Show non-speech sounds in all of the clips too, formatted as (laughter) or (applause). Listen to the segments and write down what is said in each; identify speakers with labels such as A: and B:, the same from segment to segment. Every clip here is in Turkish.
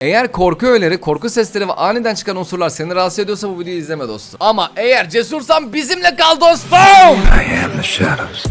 A: Eğer korku öğeleri, korku sesleri ve aniden çıkan unsurlar seni rahatsız ediyorsa bu videoyu izleme dostum. Ama eğer cesursan bizimle kal dostum.
B: I am the shadows.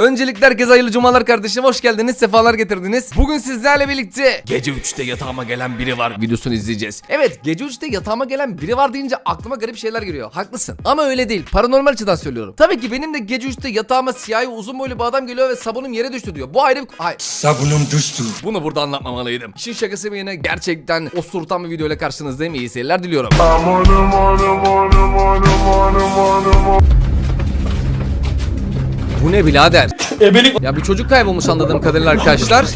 A: Öncelikle herkese hayırlı cumalar kardeşim. Hoş geldiniz, sefalar getirdiniz. Bugün sizlerle birlikte gece 3'te yatağıma gelen biri var videosunu izleyeceğiz. Evet, gece 3'te yatağıma gelen biri var deyince aklıma garip şeyler geliyor. Haklısın. Ama öyle değil. Paranormal açıdan söylüyorum. Tabii ki benim de gece 3'te yatağıma siyahi uzun boylu bir adam geliyor ve sabunum yere düştü diyor. Bu ayrı bir... Hayır.
B: Sabunum düştü.
A: Bunu burada anlatmamalıydım. İşin şakası bir yana gerçekten osurtan bir videoyla karşınızdayım. İyi seyirler diliyorum. Bu ne birader? Ya bir çocuk kaybolmuş anladığım kadarıyla arkadaşlar.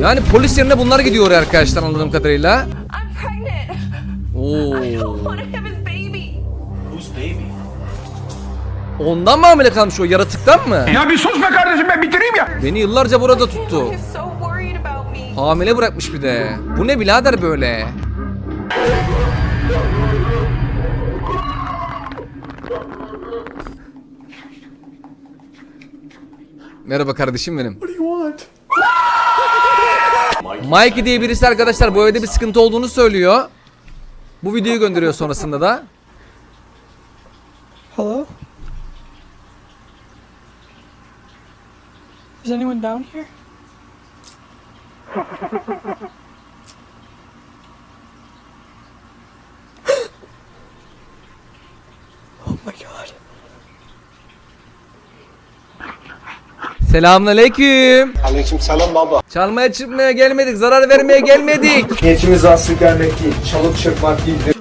A: Yani polis yerine bunlar gidiyor arkadaşlar anladığım kadarıyla. Oo. Ondan mı hamile kalmış o yaratıktan mı?
C: Ya bir sus be kardeşim ben bitireyim ya.
A: Beni yıllarca burada tuttu. Hamile bırakmış bir de. Bu ne birader böyle? Merhaba kardeşim benim. Mikey diye birisi arkadaşlar bu evde bir sıkıntı olduğunu söylüyor. Bu videoyu gönderiyor sonrasında da.
D: Hello? Is anyone down here? (laughs) oh my god.
A: Selamünaleyküm.
E: Aleykümselam baba.
A: Çalmaya çırpmaya gelmedik, zarar vermeye gelmedik.
E: Niyetimiz aslı gelmek değil, çalıp çırpmak değildir.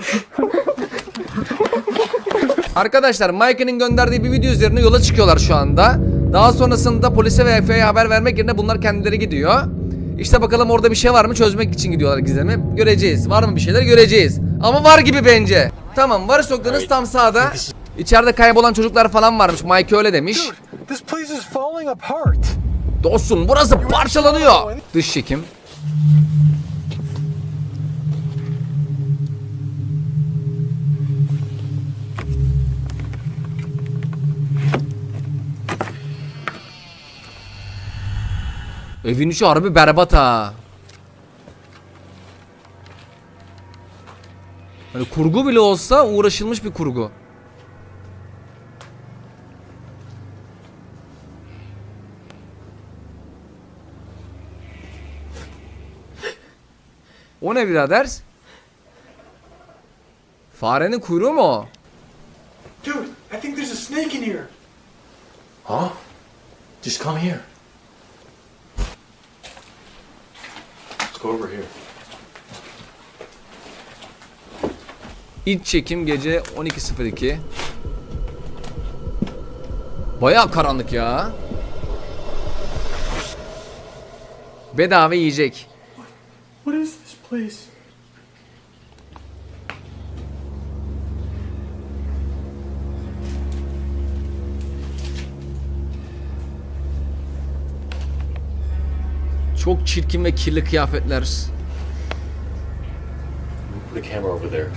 A: Arkadaşlar Mike'nin gönderdiği bir video üzerine yola çıkıyorlar şu anda. Daha sonrasında polise ve FBI'ye haber vermek yerine bunlar kendileri gidiyor. İşte bakalım orada bir şey var mı çözmek için gidiyorlar gizemi. Göreceğiz. Var mı bir şeyler göreceğiz. Ama var gibi bence. Tamam varış noktanız tam sağda. İçeride kaybolan çocuklar falan varmış. Mike öyle demiş.
F: This place is falling apart.
A: Dostum burası parçalanıyor. Dış çekim. Evin içi harbi berbat ha. Hani kurgu bile olsa uğraşılmış bir kurgu. O ne birader? Farenin kuyruğu mu o?
F: Dude, I think there's a snake in here.
G: Huh? Just come here. Let's go over here.
A: İç çekim gece 12.02 Bayağı karanlık ya Bedava yiyecek
F: Place?
A: Çok çirkin ve kirli kıyafetler
G: Put a camera over there.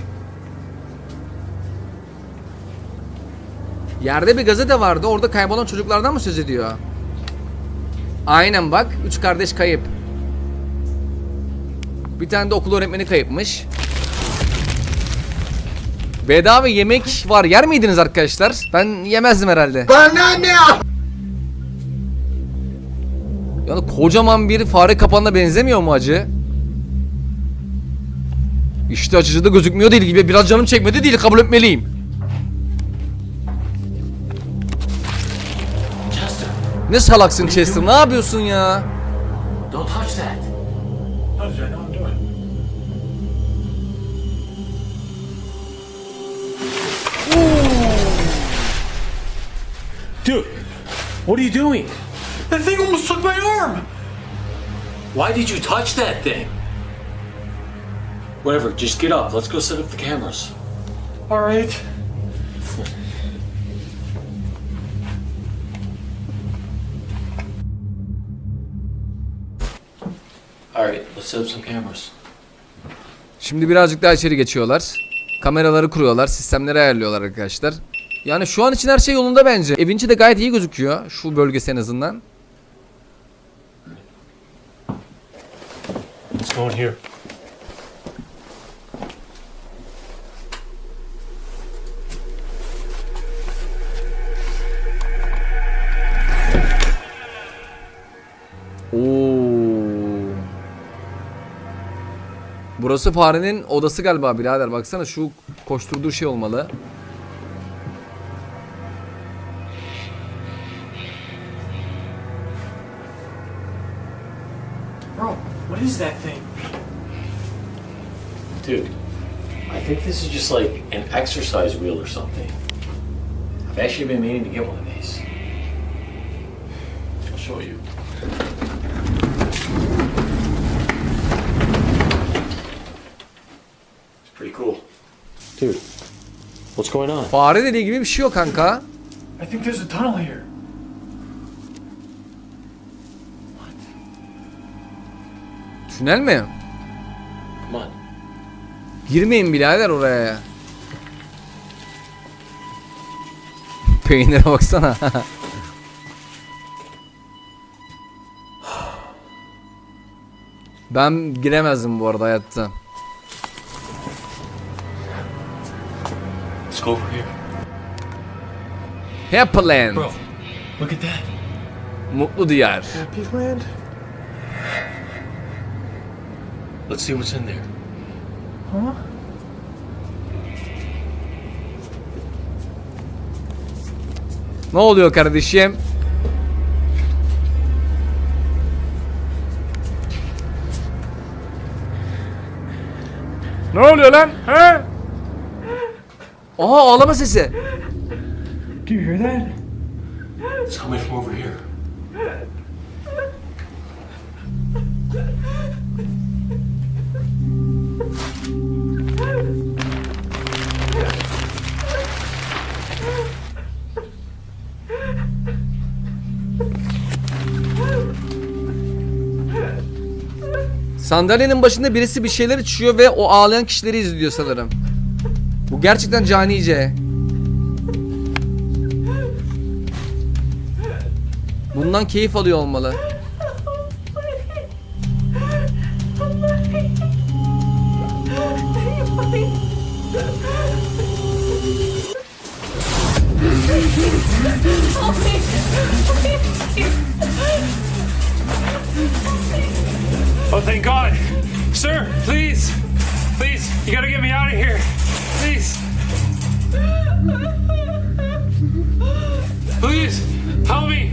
A: Yerde bir gazete vardı orada kaybolan çocuklardan mı söz ediyor? Aynen bak üç kardeş kayıp Bir tane de okul öğretmeni kayıpmış Bedava yemek var yer miydiniz arkadaşlar? Ben yemezdim herhalde
E: Bana ne?
A: Yani kocaman bir fare kapanına benzemiyor mu acı? İşte açıcı da gözükmüyor değil gibi. Biraz canım çekmedi değil kabul etmeliyim.
G: Chester,
A: Ne salaksın Chester ne yapıyorsun ya?
G: don't touch that. Dude, what are you doing?
F: That thing almost took my arm.
G: Why did you touch that thing? Whatever, just get up. Let's go set up the cameras.
F: All right.
G: All right, let's set up some cameras.
A: Şimdi birazcık daha içeri geçiyorlar. Kameraları kuruyorlar, sistemleri ayarlıyorlar arkadaşlar. Yani şu an için her şey yolunda bence. Evin içi de gayet iyi gözüküyor. Şu bölgesi en azından.
G: Let's go in here.
A: Oo. Burası farenin odası galiba birader. Baksana şu koşturduğu şey olmalı.
F: That thing?
G: Dude, I think this is just like an exercise wheel or something. I've actually been meaning to get one of these. I'll show you. It's pretty cool. Dude, what's going on?
A: Fare dediği gibi bir şey yok kanka.
F: I think there's a tunnel here.
A: Tünel mi?
G: On.
A: Girmeyin birader oraya. Peynire baksana. ben giremezdim bu arada hayatta.
G: Let's go over here.
A: Happy Land.
G: Bro, look at that.
A: Mutlu diyar.
F: Happy Land?
G: Let's see what's in there.
F: Huh?
A: Ne oluyor kardeşim? Ne oluyor lan? He? Aha ağlama sesi.
F: Do you hear that?
G: It's coming from over here.
A: Sandalyenin başında birisi bir şeyler içiyor ve o ağlayan kişileri izliyor sanırım. Bu gerçekten canice. Bundan keyif alıyor olmalı.
H: Oh, thank God. Sir, please. Please, you gotta get me out of here. Please. Please, help me.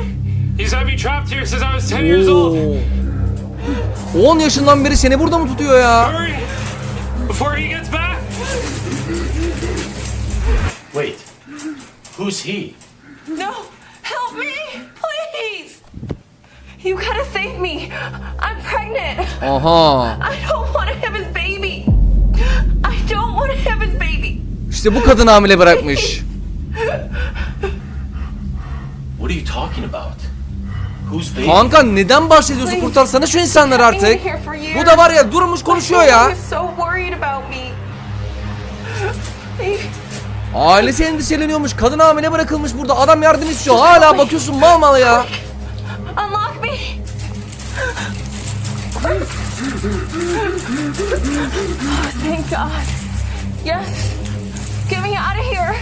H: He's had me trapped here since I was 10 years old.
A: Oo. 10 yaşından beri seni burada mı tutuyor ya?
H: Hurry, before he gets back.
G: Wait, who's he?
I: No! Help me! Please! You gotta save me! I'm pregnant!
A: Aha.
I: I don't want to have his baby! I don't want to have his baby!
A: İşte bu kadın hamile bırakmış.
G: What are you talking about? Who's baby?
A: Kanka neden bahsediyorsun? Kurtarsana şu insanları artık. Bu da var ya durmuş konuşuyor ya. Ailesi endişeleniyormuş. Kadın hamile bırakılmış burada. Adam yardım istiyor. Hala bakıyorsun mal mal ya.
I: Oh, thank God. Yes. Get me out of here.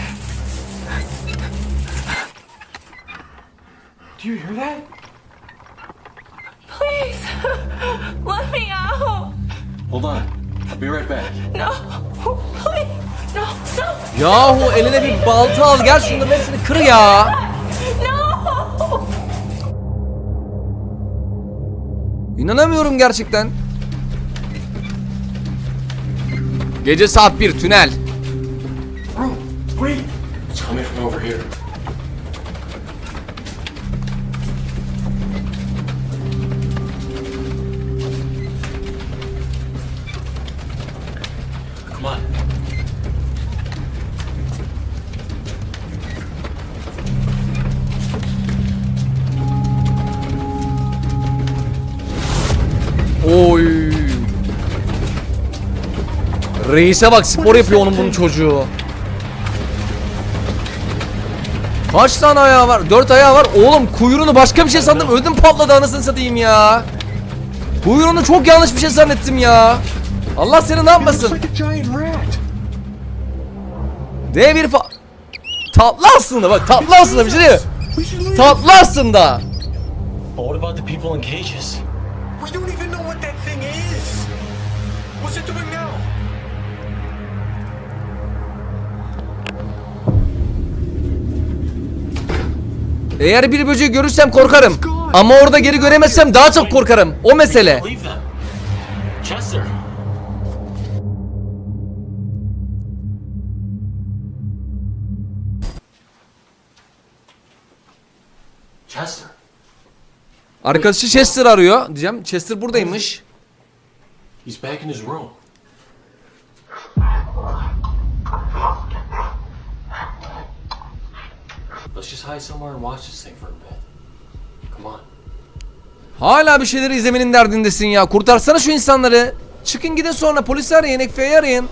F: Do you hear that?
I: Please. Let me out.
G: Hold on. I'll be right back.
I: No. Please. No. No.
A: Yahu eline bir balta al gel şunların hepsini kır ya.
I: No.
A: İnanamıyorum gerçekten. Gece saat 1 tünel.
F: Bro, wait.
G: It's coming from over here.
A: Reise bak spor yapıyor onun bunun çocuğu. Kaç tane ayağı var? Dört ayağı var. Oğlum kuyruğunu başka bir şey sandım. Ödüm patladı anasını satayım ya. Kuyruğunu çok yanlış bir şey zannettim ya. Allah seni ne yapmasın?
F: like a giant rat.
A: D bir fa... Tatlı aslında bak tatlı aslında bir şey değil mi? Tatlı aslında.
G: But what about the people in cages?
F: We don't even know what that thing is. What's it doing now?
A: Eğer bir böceği görürsem korkarım. Ama orada geri göremezsem daha çok korkarım. O mesele.
G: Chester.
A: Arkadaşı Chester arıyor. Diyeceğim Chester buradaymış.
G: He's back in his room. Let's just hide somewhere and watch this thing for a bit. Come on.
A: Hala bir şeyleri izlemenin derdindesin ya. Kurtarsana şu insanları. Çıkın gidin sonra polisi arayın, FBI'yi arayın.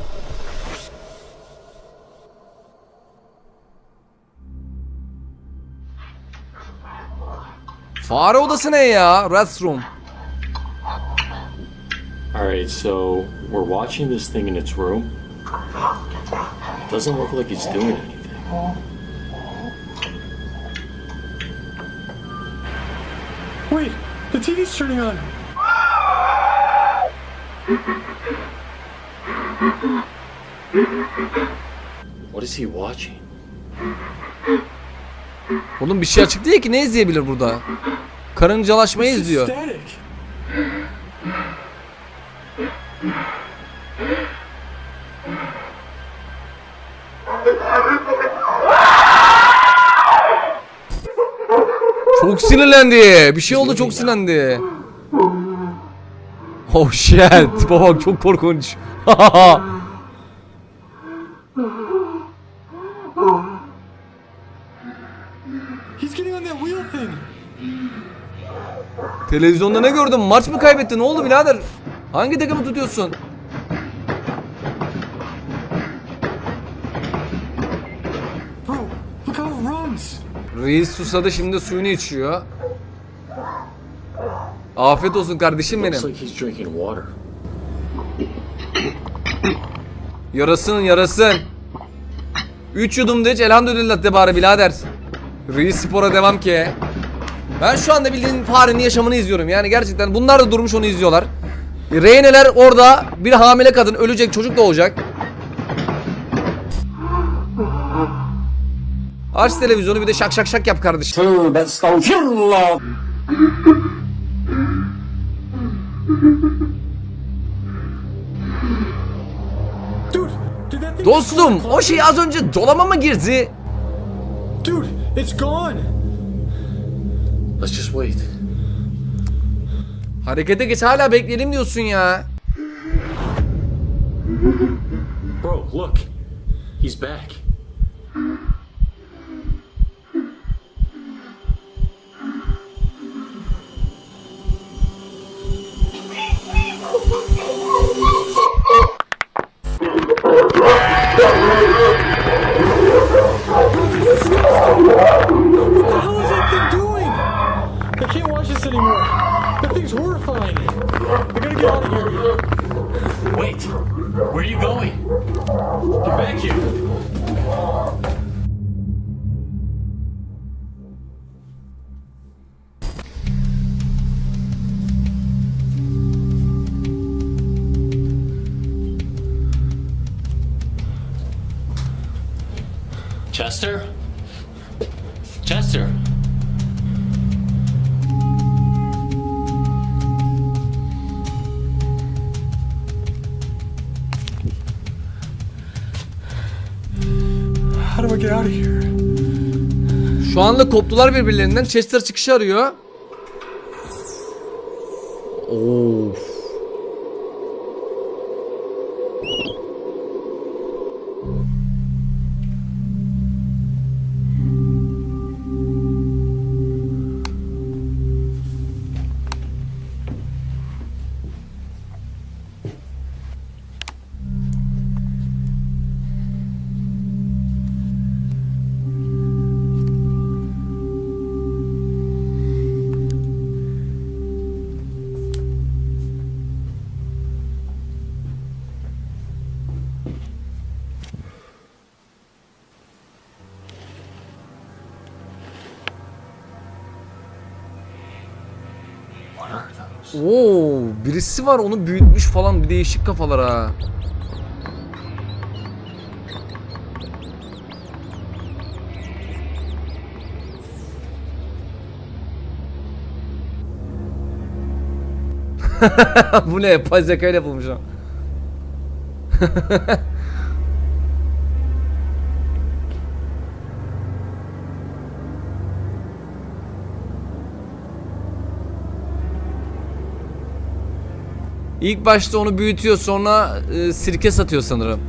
A: Fare odası ne ya? Rats room.
G: Alright, so we're watching this thing in its room. Doesn't look like it's doing anything.
F: Turning on.
G: What is he watching?
A: Oğlum bir şey açık değil ki ne izleyebilir burada? Karıncalaşmayı izliyor. Sinirlendi. Bir şey oldu çok sinirlendi. Oh shit. (laughs) Bak çok korkunç. (laughs) Televizyonda ne gördün? Maç mı kaybettin? Ne oldu birader? Hangi takımı tutuyorsun?
F: Bro, look how it runs.
A: Reis susadı şimdi suyunu içiyor. Afiyet olsun kardeşim benim. Yarasın yarasın. 3 yudum da iç elhamdülillah de bari birader. Reis spora devam ki. Ben şu anda bildiğin farenin yaşamını izliyorum. Yani gerçekten bunlar da durmuş onu izliyorlar. Reyneler orada bir hamile kadın ölecek çocuk doğacak. Aç televizyonu bir de şak şak şak yap kardeşim.
F: Dude, did that thing
A: Dostum o şey az önce dolama mı girdi?
F: Dude, it's gone.
G: Let's just wait.
A: Harekete geç hala bekleyelim diyorsun ya.
G: Bro, look. He's back. Wait. Where are you going? Get back here.
A: Şu anda koptular birbirlerinden. Chester çıkışı arıyor. Of. Oo, birisi var onu büyütmüş falan bir değişik kafalar ha. (laughs) Bu ne? Yapay zeka yapılmış ha. (laughs) İlk başta onu büyütüyor sonra e, sirke satıyor sanırım.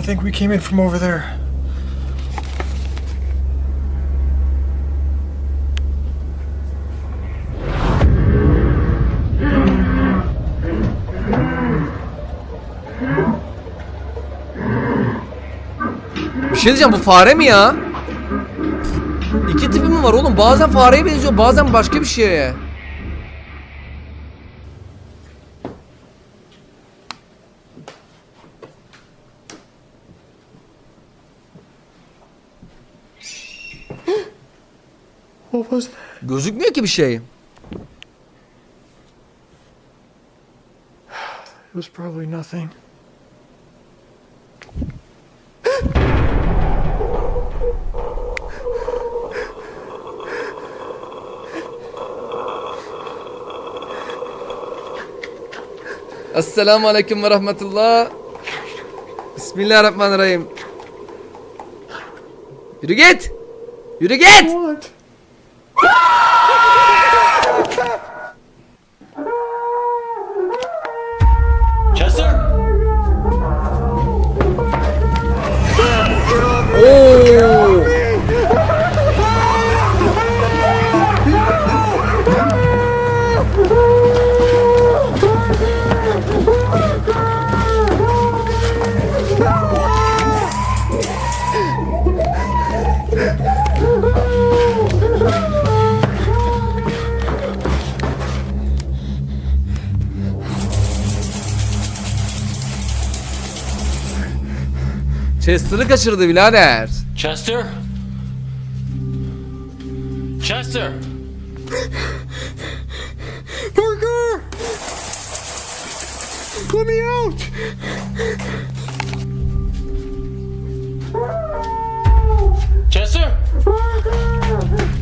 F: I think we came in from over there.
A: Bir şey diyeceğim bu fare mi ya? İki tipi mi var oğlum? Bazen fareye benziyor bazen başka bir şeye.
F: What was that?
A: Gözükmüyor ki bir şey.
F: It was probably nothing.
A: Esselamu Aleyküm ve Rahmetullah. Bismillahirrahmanirrahim. Yürü git. Yürü git.
F: What?
A: Chester'ı kaçırdı birader.
G: Chester? Chester?
F: Parker! Let me out!
G: Chester? Chester!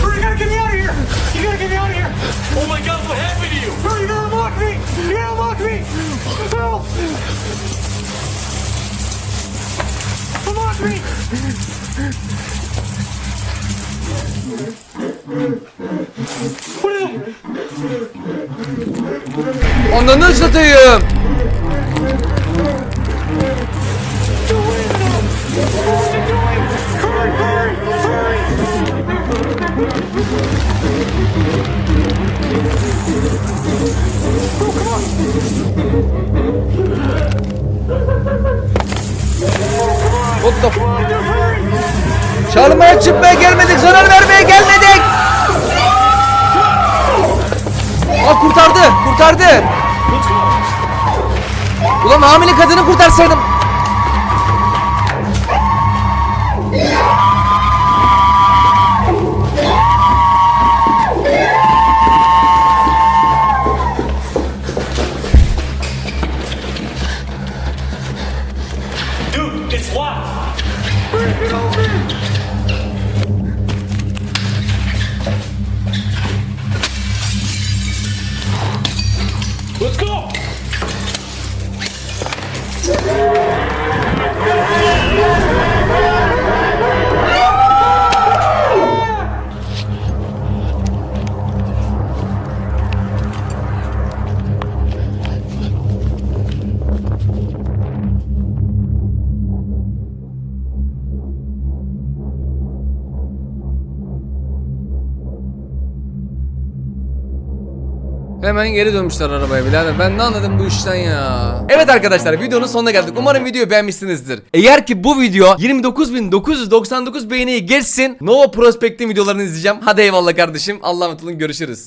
F: Hurry, you gotta get me out of here! You gotta get me out of here!
G: Oh my god, what happened to you?
F: Hurry, you gotta unlock me! You gotta unlock me! Help! Unlock me! What is it?
A: Ananı satayım. What the Çalmaya çıkmaya gelmedik, zarar vermeye gelmedik. Aa kurtardı, kurtardı. Ulan hamile kadını kurtarsaydım. Hemen geri dönmüşler arabaya birader. Ben ne anladım bu işten ya. Evet arkadaşlar videonun sonuna geldik. Umarım videoyu beğenmişsinizdir. Eğer ki bu video 29.999 beğeniyi geçsin Nova Prospect'in videolarını izleyeceğim. Hadi eyvallah kardeşim. Allah'a emanet olun görüşürüz.